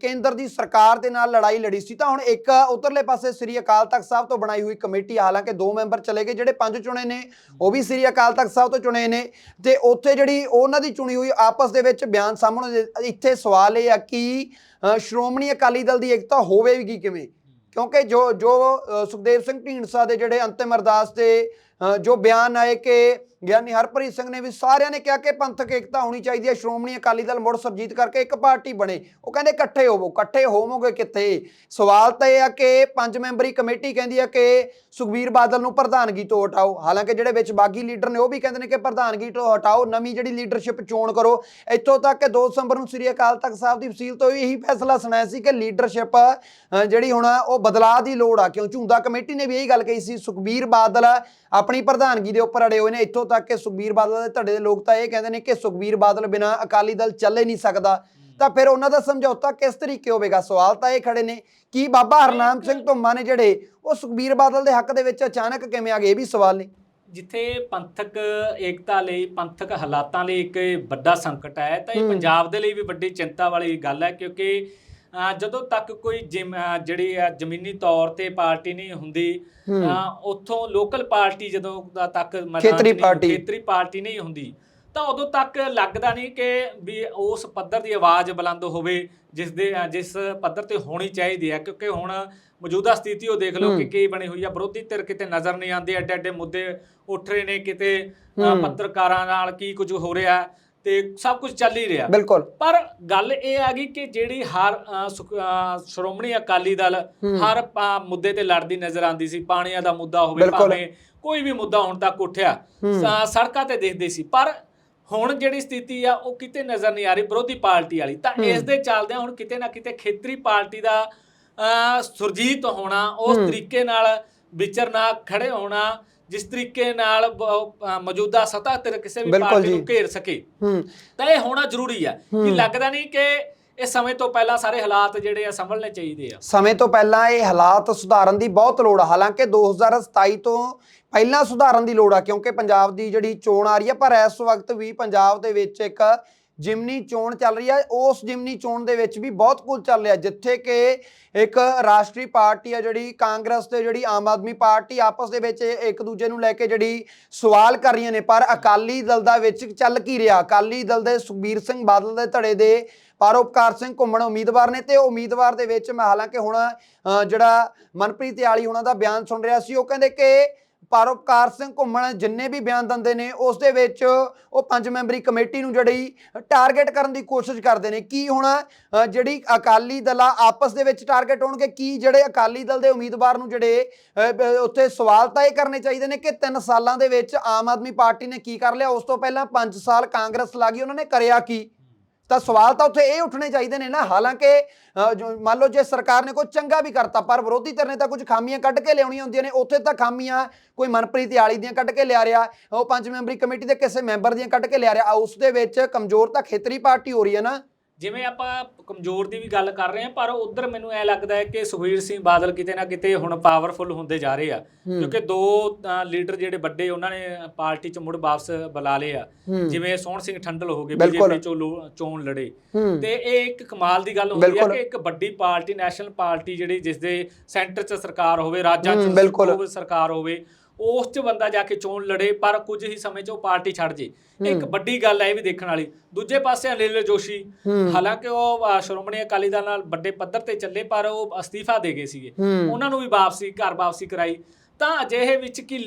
ਕੇਂਦਰ ਦੀ ਸਰਕਾਰ ਦੇ ਨਾਲ ਲੜਾਈ ਲੜੀ ਸੀ। ਤਾਂ ਹੁਣ ਇੱਕ ਉਧਰਲੇ ਪਾਸੇ ਸ੍ਰੀ ਅਕਾਲ ਤਖਤ ਸਾਹਿਬ ਤੋਂ ਬਣਾਈ ਹੋਈ ਕਮੇਟੀ, ਹਾਲਾਂਕਿ ਦੋ ਮੈਂਬਰ ਚਲੇ ਗਏ, ਜਿਹੜੇ ਪੰਜ ਚੁਣੇ ਨੇ, ਉਹ ਵੀ ਸ੍ਰੀ ਅਕਾਲ ਤਖਤ ਸਾਹਿਬ ਤੋਂ ਚੁਣੇ ਨੇ। ਤੇ ਉੱਥੇ ਜਿਹੜੀ ਉਹਨਾਂ ਦੀ ਚੁਣੀ ਹੋਈ ਆਪਸ ਦੇ ਵਿੱਚ ਬਿਆਨ ਸਾਹਮਣੇ ਇੱਥੇ ਸਵਾਲ ਇਹ ਆ ਕਿ ਸ਼੍ਰੋਮਣੀ ਅਕਾਲੀ ਦਲ ਦੀ ਏਕਤਾ ਹੋਵੇਗੀ ਕਿਵੇਂ? ਕਿਉਂਕਿ ਜੋ ਜੋ ਸੁਖਦੇਵ ਸਿੰਘ ਢੀਂਡਸਾ ਦੇ ਜਿਹੜੇ ਅੰਤਿਮ ਅਰਦਾਸ ਤੇ ਜੋ ਬਿਆਨ ਆਏ ਕਿ ਗਿਆਨੀ ਹਰਪ੍ਰੀਤ ਸਿੰਘ ਨੇ ਵੀ ਸਾਰਿਆਂ ਨੇ ਕਿਹਾ ਕਿ ਪੰਥਕ ਏਕਤਾ ਹੋਣੀ ਚਾਹੀਦੀ ਹੈ। ਸ਼੍ਰੋਮਣੀ ਅਕਾਲੀ ਦਲ ਮੁੜ ਸਰਜੀਤ ਕਰਕੇ ਇੱਕ ਪਾਰਟੀ ਬਣੇ। ਉਹ ਕਹਿੰਦੇ ਇਕੱਠੇ ਹੋਵੋ। ਇਕੱਠੇ ਹੋਵੋਗੇ ਕਿੱਥੇ? ਸਵਾਲ ਤਾਂ ਇਹ ਆ ਕਿ ਪੰਜ ਮੈਂਬਰੀ ਕਮੇਟੀ ਕਹਿੰਦੀ ਹੈ ਕਿ ਸੁਖਬੀਰ ਬਾਦਲ ਨੂੰ ਪ੍ਰਧਾਨਗੀ ਤੋਂ ਹਟਾਓ। ਹਾਲਾਂਕਿ ਜਿਹੜੇ ਵਿੱਚ ਬਾਗੀ ਲੀਡਰ ਨੇ ਉਹ ਵੀ ਕਹਿੰਦੇ ਨੇ ਕਿ ਪ੍ਰਧਾਨਗੀ ਤੋਂ ਹਟਾਓ, ਨਵੀਂ ਜਿਹੜੀ ਲੀਡਰਸ਼ਿਪ ਚੋਣ ਕਰੋ। ਇੱਥੋਂ ਤੱਕ ਕਿ 2 ਦਸੰਬਰ ਨੂੰ ਸ੍ਰੀ ਅਕਾਲ ਤਖਤ ਸਾਹਿਬ ਦੀ ਵਸੀਲ ਤੋਂ ਇਹੀ ਫੈਸਲਾ ਸੁਣਾਇਆ ਸੀ ਕਿ ਲੀਡਰਸ਼ਿਪ ਜਿਹੜੀ ਹੁਣ ਉਹ ਬਦਲਾਅ ਦੀ ਲੋੜ ਆ। ਕਿਉਂ? ਝੁੰਦਾ ਕਮੇਟੀ ਨੇ ਵੀ ਇਹੀ ਗੱਲ ਕਹੀ ਸੀ, ਸੁਖਬੀਰ ਬਾਦਲ ਆਪਣੀ ਪ੍ਰਧਾਨਗੀ ਦੇ ਉੱਪਰ ਅੜੇ ਹੋਏ ਨੇ। ਇੱਥੋਂ ਤੱਕ ਕਿ ਸੁਖਬੀਰ ਬਾਦਲ ਦੇ ਧੜੇ ਦੇ ਲੋਕ ਤਾਂ ਇਹ ਕਹਿੰਦੇ ਨੇ ਕਿ ਸੁਖਬੀਰ ਬਾਦਲ ਬਿਨਾ ਅਕਾਲੀ ਦਲ ਚੱਲ ਹੀ ਨਹੀਂ ਸਕਦਾ। ਤਾਂ ਫਿਰ ਉਹਨਾਂ ਦਾ ਸਮਝੌਤਾ ਕਿਸ ਤਰੀਕੇ ਹੋਵੇਗਾ ਸਵਾਲ ਤਾਂ ਇਹ ਖੜੇ ਨੇ ਕੀ ਬਾਬਾ ਹਰਨਾਮ ਸਿੰਘ ਧੁੰਮਾ ਨੇ ਜਿਹੜੇ ਉਹ ਸੁਖਬੀਰ ਬਾਦਲ ਦੇ ਹੱਕ ਦੇ ਵਿੱਚ ਅਚਾਨਕ ਕਿਵੇਂ ਆ ਗਏ ਇਹ ਵੀ ਸਵਾਲ ਨੇ ਜਿੱਥੇ ਪੰਥਕ ਏਕਤਾ ਲਈ ਪੰਥਕ ਹਾਲਾਤਾਂ ਲਈ ਇੱਕ ਵੱਡਾ ਸੰਕਟ ਹੈ ਤਾਂ ਇਹ। ਪੰਜਾਬ ਦੇ ਲਈ ਵੀ ਵੱਡੀ ਚਿੰਤਾ ਵਾਲੀ ਗੱਲ ਹੈ ਕਿਉਂਕਿ ਜਦੋਂ ਤੱਕ ਕੋਈ ਜਿਹੜੀ ਆ ਜ਼ਮੀਨੀ ਤੌਰ ਤੇ ਪਾਰਟੀ ਨਹੀਂ ਹੁੰਦੀ ਉੱਥੋਂ ਲੋਕਲ ਪਾਰਟੀ ਜਦੋਂ ਤੱਕ ਖੇਤਰੀ ਪਾਰਟੀ। ਖੇਤਰੀ ਪਾਰਟੀ ਨਹੀਂ ਹੁੰਦੀ ਤਾਂ ਉਦੋਂ ਤੱਕ ਲੱਗਦਾ ਨਹੀਂ ਕਿ ਵੀ ਉਸ ਪੱਧਰ ਦੀ ਆਵਾਜ਼ ਬੁਲੰਦ ਹੋਵੇ ਜਿਸ ਦੇ ਜਿਸ ਪੱਧਰ ਤੇ ਹੋਣੀ ਚਾਹੀਦੀ ਹੈ ਕਿਉਂਕਿ ਹੁਣ ਮੌਜੂਦਾ ਸਥਿਤੀ ਉਹ ਦੇਖ ਲਓ ਕਿ। ਕੀ ਬਣੀ ਹੋਈ ਆ ਵਿਰੋਧੀ ਧਿਰ ਕਿਤੇ ਨਜ਼ਰ ਨਹੀਂ ਆਉਂਦੇ ਐਡੇ ਐਡੇ ਮੁੱਦੇ ਉੱਠ ਰਹੇ ਨੇ ਕਿਤੇ। ਪੱਤਰਕਾਰਾਂ ਨਾਲ ਕੀ ਕੁਝ ਹੋ ਰਿਹਾ ਤੇ ਸਭ ਕੁਝ ਚੱਲ ਹੀ ਰਿਹਾ ਬਿਲਕੁਲ ਪਰ ਗੱਲ ਇਹ ਆ ਗਈ ਕਿ ਜਿਹੜੀ ਹਰ ਸ਼੍ਰੋਮਣੀ ਅਕਾਲੀ ਦਲ। ਹਰ ਮੁੱਦੇ ਤੇ ਲੜਦੀ ਨਜ਼ਰ ਆਉਂਦੀ ਸੀ ਪਾਣੀਆਂ ਦਾ ਮੁੱਦਾ ਹੋਵੇ। ਭਾਵੇਂ ਕੋਈ ਵੀ ਮੁੱਦਾ ਹੁਣ ਤੱਕ ਉੱਠਿਆ ਸੜਕਾਂ ਤੇ ਦੇਖਦੇ ਸੀ ਪਰ ਹੁਣ ਜਿਹੜੀ ਸਥਿਤੀ ਆ ਉਹ ਕਿਤੇ ਨਜ਼ਰ ਨਹੀਂ ਆ ਰਹੀ ਵਿਰੋਧੀ ਪਾਰਟੀ ਵਾਲੀ ਤਾਂ। ਇਸ ਦੇ ਚੱਲਦਿਆਂ ਹੁਣ ਕਿਤੇ ਨਾ ਕਿਤੇ ਖੇਤਰੀ ਪਾਰਟੀ ਦਾ ਸੁਰਜੀਤ ਹੋਣਾ ਉਸ। ਤਰੀਕੇ ਨਾਲ ਵਿਚਰਨਾ ਖੜੇ ਹੋਣਾ ਜਿਸ ਤਰੀਕੇ ਨਾਲ ਮੌਜੂਦਾ ਸੱਤਾ ਤੇ ਕਿਸੇ ਵੀ ਪਾਰਟੀ। ਨੂੰ ਘੇਰ ਸਕੇ ਤਾਂ ਇਹ ਹੋਣਾ ਜ਼ਰੂਰੀ ਹੈ ਕਿ। ਲੱਗਦਾ ਨਹੀਂ ਕਿ ਇਹ ਸਮੇਂ ਤੋਂ ਪਹਿਲਾਂ ਸਾਰੇ ਹਾਲਾਤ ਜਿਹੜੇ ਆ ਸੰਭਲਣੇ ਚਾਹੀਦੇ ਆ ਸਮੇਂ ਤੋਂ ਪਹਿਲਾਂ ਇਹ ਹਾਲਾਤ ਸੁਧਾਰਨ ਦੀ ਬਹੁਤ ਲੋੜ ਆ ਹਾਲਾਂਕਿ 2027 ਤੋਂ ਪਹਿਲਾਂ ਸੁਧਾਰਨ ਦੀ ਲੋੜ ਆ, ਕਿਉਂਕਿ ਪੰਜਾਬ ਦੀ ਜਿਹੜੀ ਚੋਣ ਆ ਰਹੀ ਹੈ ਪਰ ਇਸ ਵਕਤ ਵੀ ਪੰਜਾਬ ਦੇ ਵਿੱਚ ਇੱਕ ਜਿਮਨੀ ਚੋਣ ਚੱਲ ਰਹੀ ਹੈ ਉਸ ਜਿਮਨੀ ਚੋਣ ਦੇ ਵਿੱਚ ਵੀ ਬਹੁਤ ਕੁਝ ਚੱਲ ਰਿਹਾ, ਜਿੱਥੇ ਕਿ ਇੱਕ ਰਾਸ਼ਟਰੀ ਪਾਰਟੀ ਆ, ਜਿਹੜੀ ਕਾਂਗਰਸ ਤੇ ਜਿਹੜੀ ਆਮ ਆਦਮੀ ਪਾਰਟੀ ਆਪਸ ਦੇ ਵਿੱਚ ਇੱਕ ਦੂਜੇ ਨੂੰ ਲੈ ਕੇ ਜਿਹੜੀ ਸਵਾਲ ਕਰ ਰਹੀਆਂ ਨੇ, ਪਰ ਅਕਾਲੀ ਦਲ ਦਾ ਵਿੱਚ ਚੱਲ ਕੀ ਰਿਹਾ? ਅਕਾਲੀ ਦਲ ਦੇ ਸੁਖਬੀਰ ਸਿੰਘ ਬਾਦਲ ਦੇ ਧੜੇ ਦੇ ਪਰਉਪਕਾਰ ਸਿੰਘ ਘੁੰਮਣ ਉਮੀਦਵਾਰ ਨੇ ਤੇ ਉਮੀਦਵਾਰ ਦੇ ਵਿੱਚ ਮੈਂ ਹਾਲਾਂਕਿ ਹੁਣ ਜਿਹੜਾ ਮਨਪ੍ਰੀਤ ਆਲੀ ਉਹਨਾਂ ਦਾ ਬਿਆਨ ਸੁਣ ਰਿਹਾ ਸੀ, ਉਹ ਕਹਿੰਦੇ ਕਿ ਪਰਉਪਕਾਰ ਸਿੰਘ ਘੁੰਮਣ ਜਿੰਨੇ ਵੀ ਬਿਆਨ ਦਿੰਦੇ ਨੇ, ਉਸ ਦੇ ਵਿੱਚ ਉਹ ਪੰਜ ਮੈਂਬਰੀ ਕਮੇਟੀ ਨੂੰ ਜਿਹੜੀ ਟਾਰਗੇਟ ਕਰਨ ਦੀ ਕੋਸ਼ਿਸ਼ ਕਰਦੇ ਨੇ। ਕੀ ਹੁਣ ਜਿਹੜੀ ਅਕਾਲੀ ਦਲ ਆ, ਆਪਸ ਦੇ ਵਿੱਚ ਟਾਰਗੇਟ ਹੋਣਗੇ? ਕੀ ਜਿਹੜੇ ਅਕਾਲੀ ਦਲ ਦੇ ਉਮੀਦਵਾਰ ਨੂੰ ਜਿਹੜੇ ਉੱਥੇ ਸਵਾਲ ਤਾਂ ਇਹ ਕਰਨੇ ਚਾਹੀਦੇ ਨੇ ਕਿ 3 ਸਾਲਾਂ ਦੇ ਵਿੱਚ ਆਮ ਆਦਮੀ ਪਾਰਟੀ ਨੇ ਕੀ ਕਰ ਲਿਆ? ਉਸ ਤੋਂ ਪਹਿਲਾਂ 5 ਸਾਲ ਕਾਂਗਰਸ ਲਾਗੀ ਉਹਨਾਂ ਨੇ ਕਰਿਆ ਕੀ? ਤਾਂ ਸਵਾਲ ਤਾਂ ਉੱਥੇ ਇਹ ਉੱਠਣੇ ਚਾਹੀਦੇ ਨੇ ਨਾ, ਹਾਲਾਂਕਿ ਜੋ ਮੰਨ ਲਓ ਜੇ ਸਰਕਾਰ ਨੇ ਕੋਈ ਚੰਗਾ ਵੀ ਕਰਤਾ, ਪਰ ਵਿਰੋਧੀ ਧਿਰ ਨੇ ਤਾਂ ਕੁਝ ਖਾਮੀਆਂ ਕੱਢ ਕੇ ਲਿਆਉਣੀਆਂ ਹੁੰਦੀਆਂ ਨੇ, ਉੱਥੇ ਤਾਂ ਖਾਮੀਆਂ ਕੋਈ ਮਨਪ੍ਰੀਤ ਯਾਲੀ ਦੀਆਂ ਕੱਢ ਕੇ ਲਿਆ ਰਿਹਾ, ਉਹ ਪੰਜ ਮੈਂਬਰੀ ਕਮੇਟੀ ਦੇ ਕਿਸੇ ਮੈਂਬਰ ਦੀਆਂ ਕੱਢ ਕੇ ਲਿਆ ਰਿਹਾ ਉਸ ਦੇ ਵਿੱਚ ਕਮਜ਼ੋਰ ਤਾਂ ਖੇਤਰੀ ਪਾਰਟੀ ਹੋ ਰਹੀ ਹੈ ਨਾ। ਜਿਵੇਂ ਆਪਾਂ ਕਮਜ਼ੋਰ ਦੀ ਵੀ ਗੱਲ ਕਰ ਰਹੇ ਹਾਂ ਪਰ ਉਧਰ ਮੈਨੂੰ ਐ ਲੱਗਦਾ ਹੈ ਕਿ ਸੁਖਬੀਰ ਸਿੰਘ ਬਾਦਲ ਕਿਤੇ ਨਾ ਕਿਤੇ ਹੁਣ ਪਾਵਰਫੁਲ ਹੁੰਦੇ ਜਾ ਰਹੇ ਆ। ਕਿਉਂਕਿ ਦੋ ਲੀਡਰ ਜਿਹੜੇ ਵੱਡੇ ਉਹਨਾਂ ਨੇ ਪਾਰਟੀ ਚ ਮੁੜ ਵਾਪਸ ਬੁਲਾ ਲਏ ਆ। ਜਿਵੇਂ ਸੋਹਣ ਸਿੰਘ ਠੰਡਲ ਹੋ ਗਏ। ਬੀਜੇਪੀ ਚੋਂ ਚੋਣ ਲੜੇ। ਤੇ ਇਹ ਇੱਕ ਕਮਾਲ ਦੀ ਗੱਲ ਹੁੰਦੀ ਹੈ। ਕਿ ਇੱਕ ਵੱਡੀ ਪਾਰਟੀ ਨੈਸ਼ਨਲ ਪਾਰਟੀ ਜਿਹੜੀ ਜਿਸ ਦੇ ਸੈਂਟਰ 'ਚ ਸਰਕਾਰ ਹੋਵੇ ਰਾਜਾਂ 'ਚ ਸਰਕਾਰ ਹੋਵੇ ਉਸ 'ਚ ਬੰਦਾ ਜਾ ਕੇ ਚੋਣ ਲੜੇ ਪਰ ਕੁਝ ਹੀ ਸਮੇਂ 'ਚ ਉਹ ਪਾਰਟੀ ਛੱਡ ਜੇ। ਇੱਕ। ਵੱਡੀ ਗੱਲ ਹੈ ਇਹ ਵੀ ਦੇਖਣ ਵਾਲੀ। ਦੂਜੇ ਪਾਸੇ ਅਨਿਲ ਜੋਸ਼ੀ ਹਾਲਾਂਕਿ ਉਹ ਅ, ਸ਼੍ਰੋਮਣੀ ਅਕਾਲੀ ਦਲ ਨਾਲ ਵੱਡੇ ਪੱਧਰ ਤੇ ਚੱਲੇ ਪਰ ਉਹ ਅਸਤੀਫਾ ਦੇ ਗਏ ਸੀਗੇ। ਉਹਨਾਂ ਨੂੰ ਵੀ ਵਾਪਸੀ ਘਰ ਵਾਪਸੀ ਕਰਾਈ। ਤਾਂ ਅਜਿਹੇ ਵਿੱਚ ਕਿ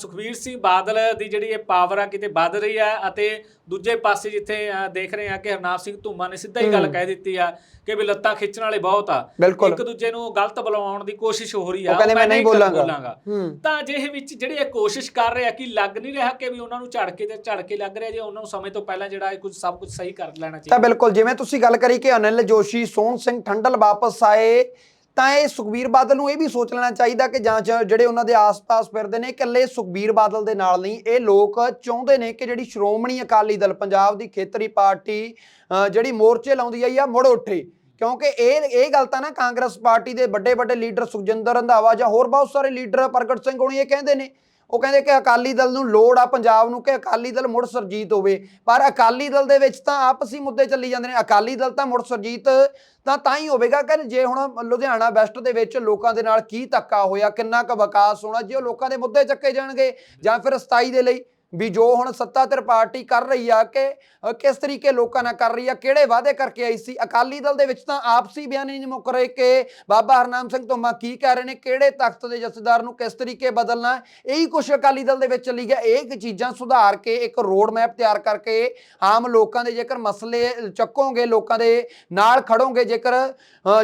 ਸੁਖਬੀਰ ਸਿੰਘ ਬਾਦਲ ਦੀ ਜਿਹੜੀ ਇਹ ਪਾਵਰ ਆ ਕਿਤੇ ਵੱਧ ਰਹੀ ਆ ਅਤੇ ਦੂਜੇ ਪਾਸੇ ਜਿੱਥੇ ਦੇਖ ਰਹੇ ਆ ਕਿ ਹਰਨਾਮ ਸਿੰਘ ਧੂਮਾ ਨੇ ਸਿੱਧਾ ਹੀ ਗੱਲ। ਕਹਿ ਦਿੱਤੀ ਆ ਕਿ ਵੀ ਲੱਤਾਂ ਖਿੱਚਣ ਵਾਲੇ ਬਹੁਤ ਆ। ਇੱਕ ਦੂਜੇ ਨੂੰ ਗਲਤ ਬੁਲਾਉਣ ਦੀ ਕੋਸ਼ਿਸ਼ ਹੋ ਰਹੀ ਆ। ਮੈਂ ਨਹੀਂ ਬੋਲਾਂਗਾ। ਤਾਂ ਅਜਿਹੇ ਵਿੱਚ ਜਿਹੜੇ ਇਹ ਕੋਸ਼ਿਸ਼ ਕਰ ਰਹੇ ਆ ਕਿ ਲੱਗ ਨਹੀਂ ਰਿਹਾ ਕਿ ਵੀ ਉਹਨਾਂ ਨੂੰ ਝੜ ਕੇ ਤੇ ਝੜ ਕੇ ਲੱਗ ਰਿਹਾ ਜੇ ਉਹਨਾਂ ਨੂੰ ਸਮੇਂ ਤੋਂ ਪਹਿਲਾਂ ਜਿਹੜਾ ਇਹ ਕੁਝ ਸਭ ਕੁਝ ਸਹੀ ਕਰ ਲੈਣਾ ਤਾਂ ਚਾਹੀਦਾ। ਬਿਲਕੁਲ ਜਿਵੇਂ ਤੁਸੀਂ ਗੱਲ ਕਰੀ ਕਿ ਅਨਿਲ ਜੋਸ਼ੀ ਸੋਹਣ ਸਿੰਘ ਠੰਡਲ ਵਾਪਸ ਆਏ ਤਾਂ ਇਹ ਸੁਖਬੀਰ ਬਾਦਲ ਨੂੰ ਇਹ ਵੀ ਸੋਚ ਲੈਣਾ ਚਾਹੀਦਾ ਕਿ ਜਾਂ ਜਿਹੜੇ ਉਹਨਾਂ ਦੇ ਆਸ-ਪਾਸ ਫਿਰਦੇ ਨੇ, ਇਕੱਲੇ ਸੁਖਬੀਰ ਬਾਦਲ ਦੇ ਨਾਲ ਨਹੀਂ, ਇਹ ਲੋਕ ਚਾਹੁੰਦੇ ਨੇ ਕਿ ਜਿਹੜੀ ਸ਼੍ਰੋਮਣੀ ਅਕਾਲੀ ਦਲ, ਪੰਜਾਬ ਦੀ ਖੇਤਰੀ ਪਾਰਟੀ ਜਿਹੜੀ ਮੋਰਚੇ ਲਾਉਂਦੀ ਆਈ ਆ, ਮੁੜ ਉੱਠੇ। ਕਿਉਂਕਿ ਇਹ ਇਹ ਗੱਲ ਤਾਂ ਨਾ ਕਾਂਗਰਸ ਪਾਰਟੀ ਦੇ ਵੱਡੇ ਵੱਡੇ ਲੀਡਰ ਸੁਖਜਿੰਦਰ ਰੰਧਾਵਾ ਜਾਂ ਹੋਰ ਬਹੁਤ ਸਾਰੇ ਲੀਡਰ ਪ੍ਰਗਟ ਸਿੰਘ ਹੋਣੀ ਇਹ ਕਹਿੰਦੇ ਨੇ। ਉਹ ਕਹਿੰਦੇ ਕਿ ਅਕਾਲੀ ਦਲ ਨੂੰ ਲੋੜ ਆ, ਪੰਜਾਬ ਨੂੰ ਕਿ ਅਕਾਲੀ ਦਲ ਮੁੜ ਸਰਜੀਤ ਹੋਵੇ। ਪਰ ਅਕਾਲੀ ਦਲ ਦੇ ਵਿੱਚ ਤਾਂ ਆਪਸੀ ਮੁੱਦੇ ਚੱਲੀ ਜਾਂਦੇ ਨੇ। ਅਕਾਲੀ ਦਲ ਤਾਂ ਮੁੜ ਸਰਜੀਤ ਤਾਂ ਤਾਂ ਹੀ ਹੋਵੇਗਾ ਕਿ ਜੇ ਹੁਣ ਲੁਧਿਆਣਾ ਵੈਸਟ ਦੇ ਵਿੱਚ ਲੋਕਾਂ ਦੇ ਨਾਲ ਕੀ ਧੱਕਾ ਹੋਇਆ, ਕਿੰਨਾ ਕੁ ਵਿਕਾਸ ਹੋਣਾ, ਜੇ ਉਹ ਲੋਕਾਂ ਦੇ ਮੁੱਦੇ ਚੱਕੇ ਜਾਣਗੇ ਜਾਂ ਫਿਰ 27 ਦੇ ਲਈ ਵੀ ਜੋ ਹੁਣ ਸੱਤਾਧਰ ਪਾਰਟੀ ਕਰ ਰਹੀ ਆ ਕਿ ਕਿਸ ਤਰੀਕੇ ਲੋਕਾਂ ਨਾਲ ਕਰ ਰਹੀ ਆ, ਕਿਹੜੇ ਵਾਅਦੇ ਕਰਕੇ ਆਈ ਸੀ? ਅਕਾਲੀ ਦਲ ਦੇ ਵਿੱਚ ਤਾਂ ਆਪਸੀ ਬਿਆਨ ਹੀ ਨਹੀਂ ਮੁੱਕ ਰਹੇ ਕਿ ਬਾਬਾ ਹਰਨਾਮ ਸਿੰਘ ਧੁੰਮਾ ਕੀ ਕਹਿ ਰਹੇ ਨੇ, ਕਿਹੜੇ ਤਖਤ ਦੇ ਜਥੇਦਾਰ ਨੂੰ ਕਿਸ ਤਰੀਕੇ ਬਦਲਣਾ? ਇਹੀ ਕੁਛ ਅਕਾਲੀ ਦਲ ਦੇ ਵਿੱਚ ਚੱਲੀ ਗਿਆ। ਇਹ ਕੁ ਚੀਜ਼ਾਂ ਸੁਧਾਰ ਕੇ, ਇੱਕ ਰੋਡ ਮੈਪ ਤਿਆਰ ਕਰਕੇ ਆਮ ਲੋਕਾਂ ਦੇ ਜੇਕਰ ਮਸਲੇ ਚੱਕੋਗੇ, ਲੋਕਾਂ ਦੇ ਨਾਲ ਖੜੋਗੇ, ਜੇਕਰ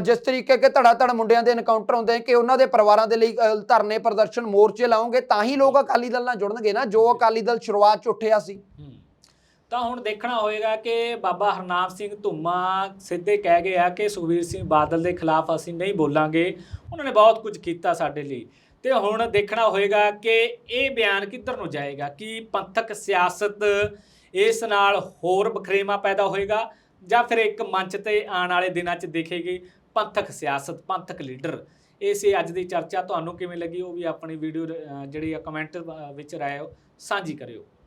ਜਿਸ ਤਰੀਕੇ ਕਿ ਧੜਾ ਧੜ ਮੁੰਡਿਆਂ ਦੇ ਐਨਕਾਊਂਟਰ ਹੁੰਦੇ ਕਿ ਉਹਨਾਂ ਦੇ ਪਰਿਵਾਰਾਂ ਦੇ ਲਈ ਧਰਨੇ ਪ੍ਰਦਰਸ਼ਨ ਮੋਰਚੇ ਲਾਓਗੇ, ਤਾਂ ਹੀ ਲੋਕ ਅਕਾਲੀ ਦਲ ਨਾਲ ਜੁੜਨਗੇ ਨਾ। ਜੋ ਅਕਾਲੀ ਦਲ ਸ਼ੁਰੂਆਤ ਚ ਉੱਠਿਆ ਸੀ। ਤਾਂ ਹੁਣ ਦੇਖਣਾ ਹੋਏਗਾ ਕਿ ਬਾਬਾ ਹਰਨਾਮ ਸਿੰਘ ਧੁੰਮਾ ਸਿੱਧੇ ਕਹਿ ਗਏ ਆ ਕਿ ਸੁਖਬੀਰ ਸਿੰਘ ਬਾਦਲ ਦੇ ਖਿਲਾਫ ਅਸੀਂ ਨਹੀਂ ਬੋਲਾਂਗੇ। ਉਹਨਾਂ ਨੇ ਬਹੁਤ ਕੁਝ ਕੀਤਾ ਸਾਡੇ ਲਈ। ਤੇ ਹੁਣ ਦੇਖਣਾ ਹੋਏਗਾ ਕਿ ਇਹ ਬਿਆਨ ਕਿੱਧਰ ਨੂੰ ਜਾਏਗਾ? ਕਿ ਪੰਥਕ ਸਿਆਸਤ ਇਸ ਨਾਲ ਹੋਰ ਬਖਰੇਵਾ ਪੈਦਾ ਹੋਏਗਾ? ਜਾਂ ਫਿਰ ਇੱਕ ਮੰਚ ਤੇ ਆਉਣ ਵਾਲੇ ਦਿਨਾਂ 'ਚ ਦੇਖੇਗੀ ਪੰਥਕ ਸਿਆਸਤ, ਪੰਥਕ ਲੀਡਰ? ਇਸੇ ਅੱਜ ਦੀ ਚਰਚਾ ਤੁਹਾਨੂੰ ਕਿਵੇਂ ਲੱਗੀ? ਉਹ ਵੀ ਆਪਣੀ ਵੀਡੀਓ ਜਿਹੜੀ ਆ ਕਮੈਂਟ ਵਿੱਚ ਰਾਏ ਸਾਂਝੀ ਕਰਿਓ।